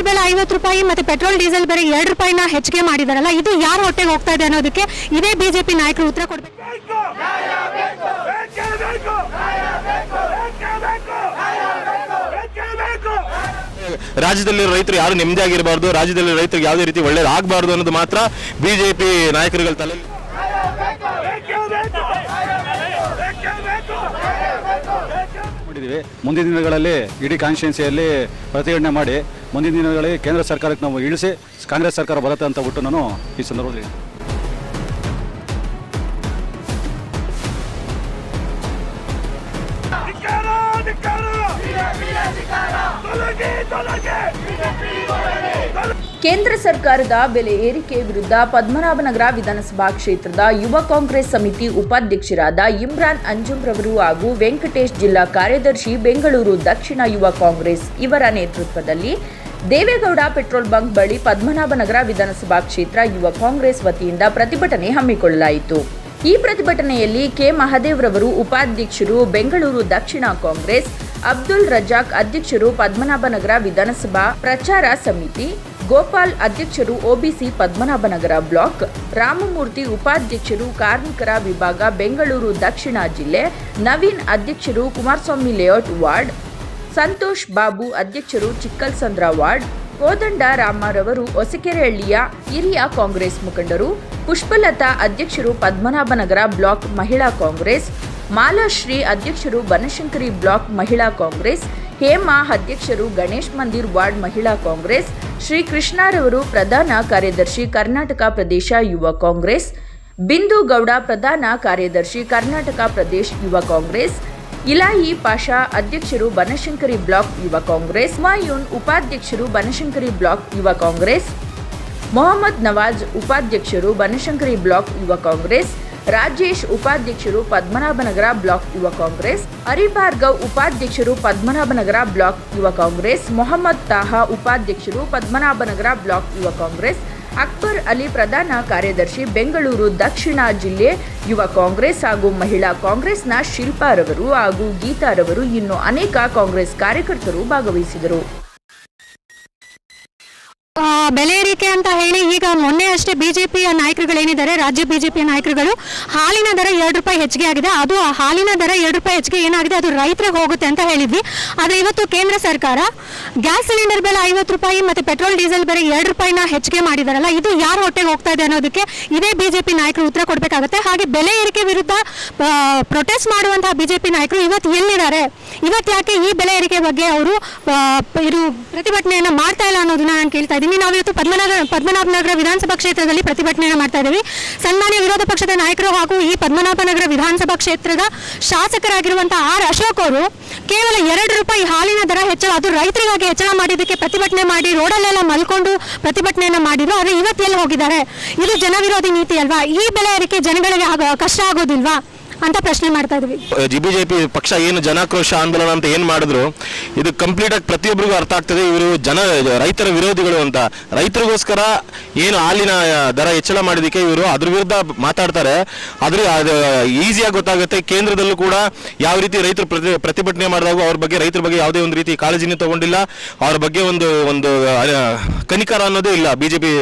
Cylinder ಬೆಲೆ ಐವತ್ತು ರೂಪಾಯಿ ಮತ್ತೆ ಪೆಟ್ರೋಲ್, ಡೀಸೆಲ್ ಬೆಲೆ ಎರಡು ರೂಪಾಯಿನ ಹೆಚ್ಚಿಗೆ ಮಾಡಿದಾರಲ್ಲ, ಇದು ಯಾರ ಹೊಟ್ಟೆಗೆ ಹೋಗ್ತಾ ಇದೆ ಅನ್ನೋದಕ್ಕೆ ಇದೇ ಬಿಜೆಪಿ ನಾಯಕರು ಉತ್ತರ ಕೊಡಬೇಕು. ಬೇಕು ಬೇಕೇ ಬೇಕು ಬೇಕೇ ಬೇಕು ಬೇಕೇ ರಾಜ್ಯದಲ್ಲಿ ರೈತರು ಯಾರು ನೆಮ್ಮದಿ ಆಗಿರಬಾರ್ದು ರಾಜ್ಯದಲ್ಲಿ ರೈತರಿಗೆ ಯಾವುದೇ ರೀತಿ ಒಳ್ಳೇದಾಗಬಾರ್ದು ಅನ್ನೋದು ಮಾತ್ರ ಬಿಜೆಪಿ ನಾಯಕರುಗಳ ತಲೆಯಲ್ಲಿ ಬೇಕೇ ಬೇಕು ಬೇಕೇ ಬೇಕು ಮಾಡಿದ್ದೀವಿ. ಮುಂದಿನ ದಿನಗಳಲ್ಲಿ ಇಡೀ ಕಾನ್ಸ್ಟಿಟ್ಯೂನ್ಸಿಯಲ್ಲಿ ಪ್ರತಿಭಟನೆ ಮಾಡಿ ಮುಂದಿನ ದಿನಗಳಲ್ಲಿ ಕೇಂದ್ರ ಸರ್ಕಾರಕ್ಕೆ ನಾವು ಇಳಿಸಿ ಕಾಂಗ್ರೆಸ್ ಸರ್ಕಾರ ಬರುತ್ತೆ ಅಂತ ಬಿಟ್ಟು ನಾನು ಈ ಸಂದರ್ಭದಲ್ಲಿ ಧಿಕ್ಕಾರ ಧಿಕ್ಕಾರ ತೊಲಗಿ ತೊಲಗಿ. ಕೇಂದ್ರ ಸರ್ಕಾರದ ಬೆಲೆ ಏರಿಕೆ ವಿರುದ್ಧ ಪದ್ಮನಾಭನಗರ ವಿಧಾನಸಭಾ ಕ್ಷೇತ್ರದ ಯುವ ಕಾಂಗ್ರೆಸ್ ಸಮಿತಿ ಉಪಾಧ್ಯಕ್ಷರಾದ ಇಮ್ರಾನ್ ಅಂಜುಮ್ ರವರು ಹಾಗೂ ವೆಂಕಟೇಶ್ ಜಿಲ್ಲಾ ಕಾರ್ಯದರ್ಶಿ ಬೆಂಗಳೂರು ದಕ್ಷಿಣ ಯುವ ಕಾಂಗ್ರೆಸ್ ಇವರ ನೇತೃತ್ವದಲ್ಲಿ ದೇವೇಗೌಡ ಪೆಟ್ರೋಲ್ ಬಂಕ್ ಬಳಿ ಪದ್ಮನಾಭನಗರ ವಿಧಾನಸಭಾ ಕ್ಷೇತ್ರ ಯುವ ಕಾಂಗ್ರೆಸ್ ವತಿಯಿಂದ ಪ್ರತಿಭಟನೆ ಹಮ್ಮಿಕೊಳ್ಳಲಾಯಿತು. ಈ ಪ್ರತಿಭಟನೆಯಲ್ಲಿ ಕೆ. ಮಹದೇವ್ರವರು ಉಪಾಧ್ಯಕ್ಷರು, ಬೆಂಗಳೂರು ದಕ್ಷಿಣ ಕಾಂಗ್ರೆಸ್, ಅಬ್ದುಲ್ ರಜಾಕ್ ಅಧ್ಯಕ್ಷರು ಪದ್ಮನಾಭನಗರ ವಿಧಾನಸಭಾ ಪ್ರಚಾರ ಸಮಿತಿ ಗೋಪಾಲ್ ಅಧ್ಯಕ್ಷರು ಒಬಿಸಿ ಪದ್ಮನಾಭನಗರ ಬ್ಲಾಕ್, ರಾಮಮೂರ್ತಿ ಉಪಾಧ್ಯಕ್ಷರು ಕಾರ್ಮಿಕರ ವಿಭಾಗ ಬೆಂಗಳೂರು ದಕ್ಷಿಣ ಜಿಲ್ಲೆ, ನವೀನ್ ಅಧ್ಯಕ್ಷರು ಕುಮಾರಸ್ವಾಮಿ ಲೇಔಟ್ ವಾರ್ಡ್, ಸಂತೋಷ್ ಬಾಬು ಅಧ್ಯಕ್ಷರು ಚಿಕ್ಕಲ್ಸಂದ್ರ ವಾರ್ಡ್, ಕೋದಂಡ ರಾಮರವರು ಹೊಸಕೆರೆಹಳ್ಳಿಯ ಹಿರಿಯ ಕಾಂಗ್ರೆಸ್ ಮುಖಂಡರು, ಪುಷ್ಪಲತಾ ಅಧ್ಯಕ್ಷರು ಪದ್ಮನಾಭನಗರ ಬ್ಲಾಕ್ ಮಹಿಳಾ ಕಾಂಗ್ರೆಸ್ ಮಾಲಾಶ್ರೀ ಅಧ್ಯಕ್ಷರು ಬನಶಂಕರಿ ಬ್ಲಾಕ್ ಮಹಿಳಾ ಕಾಂಗ್ರೆಸ್, ಹೇಮಾ ಅಧ್ಯಕ್ಷರು ಗಣೇಶ್ ಮಂದಿರ್ ವಾರ್ಡ್ ಮಹಿಳಾ ಕಾಂಗ್ರೆಸ್ ಶ್ರೀ ಕೃಷ್ಣಾರವರು ಪ್ರಧಾನ ಕಾರ್ಯದರ್ಶಿ ಕರ್ನಾಟಕ ಪ್ರದೇಶ ಯುವ ಕಾಂಗ್ರೆಸ್, ಬಿಂದು ಗೌಡ ಪ್ರಧಾನ ಕಾರ್ಯದರ್ಶಿ ಕರ್ನಾಟಕ ಪ್ರದೇಶ ಯುವ ಕಾಂಗ್ರೆಸ್, ಇಲಾಯಿ ಪಾಷಾ ಅಧ್ಯಕ್ಷರು ಬನಶಂಕರಿ ಬ್ಲಾಕ್ ಯುವ ಕಾಂಗ್ರೆಸ್, ಮಾಯೂನ್ ಉಪಾಧ್ಯಕ್ಷರು ಬನಶಂಕರಿ ಬ್ಲಾಕ್ ಯುವ ಕಾಂಗ್ರೆಸ್, ಮೊಹಮ್ಮದ್ ನವಾಜ್ ಉಪಾಧ್ಯಕ್ಷರು ಬನಶಂಕರಿ ಬ್ಲಾಕ್ ಯುವ ಕಾಂಗ್ರೆಸ್ ರಾಜೇಶ್ ಉಪಾಧ್ಯಕ್ಷರು ಪದ್ಮನಾಭನಗರ ಬ್ಲಾಕ್ ಯುವ ಕಾಂಗ್ರೆಸ್, ಹರಿಭಾರ್ಗವ್ ಉಪಾಧ್ಯಕ್ಷರು ಪದ್ಮನಾಭನಗರ ಬ್ಲಾಕ್ ಯುವ ಕಾಂಗ್ರೆಸ್, ಮೊಹಮ್ಮದ್ ತಾಹಾ ಉಪಾಧ್ಯಕ್ಷರು ಪದ್ಮನಾಭನಗರ ಬ್ಲಾಕ್ ಯುವ ಕಾಂಗ್ರೆಸ್, ಅಕ್ಬರ್ ಅಲಿ ಪ್ರಧಾನ ಕಾರ್ಯದರ್ಶಿ ಬೆಂಗಳೂರು ದಕ್ಷಿಣ ಜಿಲ್ಲೆ ಯುವ ಕಾಂಗ್ರೆಸ್ ಹಾಗೂ ಮಹಿಳಾ ಕಾಂಗ್ರೆಸ್ನ ಶಿಲ್ಪಾರವರು ಹಾಗೂ ಗೀತಾರವರು ಇನ್ನು ಅನೇಕ ಕಾಂಗ್ರೆಸ್ ಕಾರ್ಯಕರ್ತರು ಭಾಗವಹಿಸಿದರು. ಬೆಲೆ ಏರಿಕೆ ಅಂತ ಹೇಳಿ ಈಗ ಮೊನ್ನೆ ಅಷ್ಟೇ ಬಿಜೆಪಿಯ ನಾಯಕರುಗಳೇನಿದ್ದಾರೆ, ರಾಜ್ಯ ಬಿಜೆಪಿಯ ನಾಯಕರುಗಳು, ಹಾಲಿನ ದರ ಎರಡು ರೂಪಾಯಿ ಹೆಚ್ಚಿಗೆ ಆಗಿದೆ. ಅದು ಹಾಲಿನ ದರ ಎರಡು ರೂಪಾಯಿ ಹೆಚ್ಚಿಗೆ ಏನಾಗಿದೆ, ಅದು ರೈತರಿಗೆ ಹೋಗುತ್ತೆ ಅಂತ ಹೇಳಿದ್ವಿ. ಆದರೆ ಇವತ್ತು ಕೇಂದ್ರ ಸರ್ಕಾರ ಗ್ಯಾಸ್ ಸಿಲಿಂಡರ್ ಬೆಲೆ ಐವತ್ತು ರೂಪಾಯಿ ಮತ್ತು ಪೆಟ್ರೋಲ್, ಡೀಸೆಲ್ ಬೆಲೆ ಎರಡು ರೂಪಾಯಿನ ಹೆಚ್ಚಿಗೆ ಮಾಡಿದಾರಲ್ಲ, ಇದು ಯಾರು ಹೊಟ್ಟೆಗೆ ಹೋಗ್ತಾ ಇದೆ ಅನ್ನೋದಕ್ಕೆ ಇದೇ ಬಿಜೆಪಿ ನಾಯಕರು ಉತ್ತರ ಕೊಡಬೇಕಾಗುತ್ತೆ. ಹಾಗೆ ಬೆಲೆ ಏರಿಕೆ ವಿರುದ್ಧ ಪ್ರೊಟೆಸ್ಟ್ ಮಾಡುವಂತಹ ಬಿಜೆಪಿ ನಾಯಕರು ಇವತ್ತು ಎಲ್ಲಿದ್ದಾರೆ? ಇವತ್ತು ಯಾಕೆ ಈ ಬೆಲೆ ಏರಿಕೆ ಬಗ್ಗೆ ಅವರು ಇದು ಪ್ರತಿಭಟನೆಯನ್ನ ಮಾಡ್ತಾ ಇಲ್ಲ ಅನ್ನೋದನ್ನ ನಾನು ಕೇಳ್ತಾ ಇದ್ದೀನಿ. ನಾವು ಇವತ್ತು ಪದ್ಮನಾಭ ಪದ್ಮನಾಭನಗರ ವಿಧಾನಸಭಾ ಕ್ಷೇತ್ರದಲ್ಲಿ ಪ್ರತಿಭಟನೆಯನ್ನು ಮಾಡ್ತಾ ಇದ್ದೀವಿ. ಸನ್ಮಾನ್ಯ ವಿರೋಧ ಪಕ್ಷದ ನಾಯಕರು ಹಾಗೂ ಈ ಪದ್ಮನಾಭನಗರ ವಿಧಾನಸಭಾ ಕ್ಷೇತ್ರದ ಶಾಸಕರಾಗಿರುವಂತಹ ಆರ್ ಅಶೋಕ್ ಅವರು ಕೇವಲ ಎರಡು ರೂಪಾಯಿ ಹಾಲಿನ ದರ ಹೆಚ್ಚಳ, ಅದು ರೈತರಿಗಾಗಿ ಹೆಚ್ಚಳ ಮಾಡಿದ್ದಕ್ಕೆ ಪ್ರತಿಭಟನೆ ಮಾಡಿ ರೋಡಲ್ಲೆಲ್ಲ ಮಲ್ಕೊಂಡು ಪ್ರತಿಭಟನೆಯನ್ನ ಮಾಡಿದ್ರು, ಆದರೆ ಇವತ್ತು ಎಲ್ಲಿ ಹೋಗಿದ್ದಾರೆ? ಇದು ಜನವಿರೋಧಿ ನೀತಿ ಅಲ್ವಾ? ಈ ಬೆಲೆ ಏರಿಕೆ ಜನಗಳಿಗೆ ಕಷ್ಟ ಆಗೋದಿಲ್ವಾ? ಅಂತ ಪ್ರಶ್ನೆ ಮಾಡ್ತಾ ಇದ್ವಿ. ಪಿ ಪಕ್ಷ ಏನು ಜನಾಕ್ರೋಶ ಆಂದೋಲನ ಅಂತ ಏನು ಮಾಡಿದ್ರು, ಇದು ಕಂಪ್ಲೀಟ್ ಆಗಿ ಪ್ರತಿಯೊಬ್ಬರಿಗೂ ಅರ್ಥ ಆಗ್ತದೆ, ಇವರು ಜನ, ರೈತರ ವಿರೋಧಿಗಳು ಅಂತ. ರೈತರಿಗೋಸ್ಕರ ಏನು ಹಾಲಿನ ದರ ಹೆಚ್ಚಳ ಮಾಡಿದಕ್ಕೆ ಇವರು ಅದ್ರ ವಿರುದ್ಧ ಮಾತಾಡ್ತಾರೆ. ಆದರೆ ಅದು ಈಸಿಯಾಗಿ ಗೊತ್ತಾಗುತ್ತೆ, ಕೇಂದ್ರದಲ್ಲೂ ಕೂಡ ಯಾವ ರೀತಿ ರೈತರು ಪ್ರತಿ ಪ್ರತಿಭಟನೆ ಮಾಡಿದಾಗ ಅವ್ರ ಬಗ್ಗೆ ರೈತರ ಬಗ್ಗೆ ಯಾವುದೇ ಒಂದು ರೀತಿ ಕಾಳಜಿನೂ ತಗೊಂಡಿಲ್ಲ. ಅವ್ರ ಬಗ್ಗೆ ಒಂದು ಒಂದು ಕನಿಕಾರ ಅನ್ನೋದೇ ಇಲ್ಲ. ಬಿಜೆಪಿ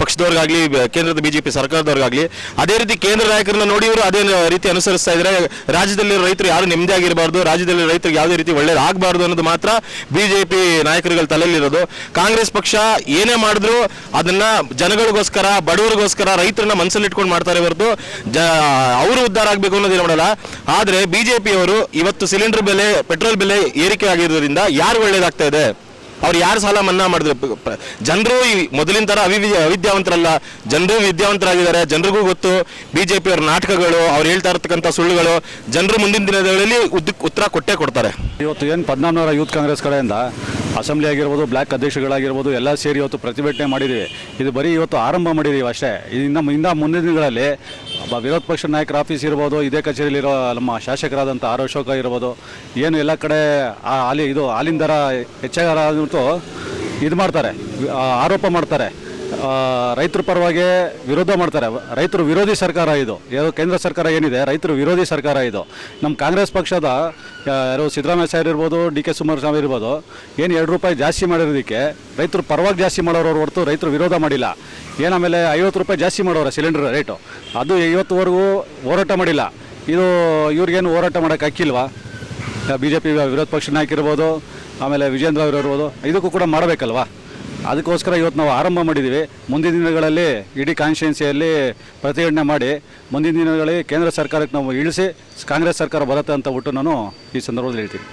ಪಕ್ಷದವ್ರಿಗಾಗ್ಲಿ, ಕೇಂದ್ರದ ಬಿಜೆಪಿ ಸರ್ಕಾರದವ್ರಿಗಾಗ್ಲಿ. ಅದೇ ರೀತಿ ಕೇಂದ್ರ ನಾಯಕರನ್ನ ನೋಡಿ ಇವರು ಅದೇ ರೀತಿ ಅನುಸರಿಸ್ತಾ ಇದ್ದಾರೆ ರಾಜ್ಯದಲ್ಲಿ ರೈತರು ಯಾರು ನೆಮ್ಮದಿ ಆಗಿರಬಾರ್ದು ರಾಜ್ಯದಲ್ಲಿ ರೈತರಿಗೆ ಯಾವುದೇ ರೀತಿ ಒಳ್ಳೇದಾಗಬಾರ್ದು ಅನ್ನೋದು ಮಾತ್ರ ಬಿಜೆಪಿ ನಾಯಕರುಗಳ ತಲೆಯಲ್ಲಿರೋದು. ಕಾಂಗ್ರೆಸ್ ಪಕ್ಷ ಏನೇ ಮಾಡಿದ್ರು ಅದನ್ನ ಜನಗಳಿಗೋಸ್ಕರ, ಬಡವರಿಗೋಸ್ಕರ ರೈತರನ್ನ ಮನಸ್ಸಲ್ಲಿ ಇಟ್ಕೊಂಡು ಮಾಡ್ತಾರೆ ಹೊರತು ಜ, ಅವರು ಉದ್ಧಾರ ಆಗಬೇಕು ಅನ್ನೋದೇನು ಮಾಡಲ್ಲ. ಜೆ ಪಿಯವರು ಇವತ್ತು ಸಿಲಿಂಡರ್ ಬೆಲೆ, ಪೆಟ್ರೋಲ್ ಬೆಲೆ ಏರಿಕೆ ಆಗಿರೋದ್ರಿಂದ ಯಾರು ಒಳ್ಳೇದಾಗ್ತಾ ಇದೆ? ಅವ್ರು ಯಾರು ಸಾಲ ಮನ್ನಾ ಮಾಡಿದ್ರು? ಜನರು ಮೊದಲಿನ ಥರ ಅವಿ ಅವಿದ್ಯಾವಂತರಲ್ಲ. ಜನರು ವಿದ್ಯಾವಂತರಾಗಿದ್ದಾರೆ. ಜನರಿಗೂ ಗೊತ್ತು. ಬಿಜೆಪಿ ಅವ್ರ ನಾಟಕಗಳು, ಅವ್ರು ಹೇಳ್ತಾ ಇರ್ತಕ್ಕಂಥ ಸುಳ್ಳುಗಳು ಜನರು ಮುಂದಿನ ದಿನಗಳಲ್ಲಿ ಉದ್ದ- ಉತ್ತರ ಕೊಟ್ಟೇ ಕೊಡ್ತಾರೆ. ಇವತ್ತು ಏನು ಪದ್ಮನಾಭನಗರ ಯೂತ್ ಕಾಂಗ್ರೆಸ್ ಕಡೆಯಿಂದ ಅಸೆಂಬ್ಲಿ ಆಗಿರ್ಬೋದು, ಬ್ಲಾಕ್ ಅಧ್ಯಕ್ಷಗಳಾಗಿರ್ಬೋದು, ಎಲ್ಲ ಸೇರಿ ಇವತ್ತು ಪ್ರತಿಭಟನೆ ಮಾಡಿದ್ದೀವಿ. ಇದು ಬರೀ ಇವತ್ತು ಆರಂಭ ಮಾಡಿದ್ದೀವಿ ಅಷ್ಟೇ. ಇನ್ನು ಇಂದ ಮುಂದಿನ ದಿನಗಳಲ್ಲಿ ವಿರೋಧ ಪಕ್ಷ ನಾಯಕರ ಆಫೀಸ್ ಇರ್ಬೋದು, ಇದೇ ಕಚೇರಿಯಲ್ಲಿರೋ ನಮ್ಮ ಶಾಸಕರಾದಂಥ ಆರ್ ಅಶೋಕ ಇರ್ಬೋದು, ಏನು ಎಲ್ಲ ಕಡೆ ಆ ಹಾಲಿ, ಇದು ಹಾಲಿನ ದರ ಹೆಚ್ಚಾಗಿಬಿಟ್ಟು ಇದು ಮಾಡ್ತಾರೆ ಆರೋಪ ಮಾಡ್ತಾರೆ. ರೈತರ ಪರವಾಗಿ ವಿರೋಧ ಮಾಡ್ತಾರೆ. ರೈತರು ವಿರೋಧಿ ಸರ್ಕಾರ ಇದು. ಯಾವ ಕೇಂದ್ರ ಸರ್ಕಾರ ಏನಿದೆ, ರೈತರು ವಿರೋಧಿ ಸರ್ಕಾರ ಇದು. ನಮ್ಮ ಕಾಂಗ್ರೆಸ್ ಪಕ್ಷದ ಯಾರು ಸಿದ್ದರಾಮಯ್ಯ ಸಾಹೇಬ್ ಇರ್ಬೋದು, ಡಿ ಕೆ ಕುಮಾರಸ್ವಾಮಿ ಇರ್ಬೋದು, ಏನು ಎರಡು ರೂಪಾಯಿ ಜಾಸ್ತಿ ಮಾಡಿರೋದಕ್ಕೆ ರೈತರು ಪರವಾಗಿ ಜಾಸ್ತಿ ಮಾಡೋರು ಹೊರತು ರೈತರು ವಿರೋಧ ಮಾಡಿಲ್ಲ. ಏನು ಆಮೇಲೆ ಐವತ್ತು ರೂಪಾಯಿ ಜಾಸ್ತಿ ಮಾಡೋರ ಸಿಲಿಂಡರ್ ರೇಟು. ಅದು ಇವತ್ತುವರೆಗೂ ಹೋರಾಟ ಮಾಡಿಲ್ಲ. ಇದು ಇವ್ರಿಗೇನು ಹೋರಾಟ ಮಾಡೋಕೆ ಅಕ್ಕಿಲ್ವಾ ಬಿ ಜೆ ಪಿ ವಿರೋಧ ಪಕ್ಷ ನಾಯಕ ಇರ್ಬೋದು, ಆಮೇಲೆ ವಿಜೇಂದ್ರ ಅವರು ಇರ್ಬೋದು, ಇದಕ್ಕೂ ಕೂಡ ಮಾಡಬೇಕಲ್ವಾ? ಅದಕ್ಕೋಸ್ಕರ ಇವತ್ತು ನಾವು ಆರಂಭ ಮಾಡಿದ್ದೀವಿ. ಮುಂದಿನ ದಿನಗಳಲ್ಲಿ ಇಡೀ ಕಾನ್ಸ್ಟಿಟ್ಯೂನ್ಸಿಯಲ್ಲಿ ಪ್ರತಿಭಟನೆ ಮಾಡಿ, ಮುಂದಿನ ದಿನಗಳಲ್ಲಿ ಕೇಂದ್ರ ಸರ್ಕಾರಕ್ಕೆ ನಾವು ಇಳಿಸಿ, ಕಾಂಗ್ರೆಸ್ ಸರ್ಕಾರ ಬರುತ್ತೆ ಅಂತ ಬಿಟ್ಟು ನಾನು ಈ ಸಂದರ್ಭದಲ್ಲಿ ಹೇಳ್ತೀನಿ.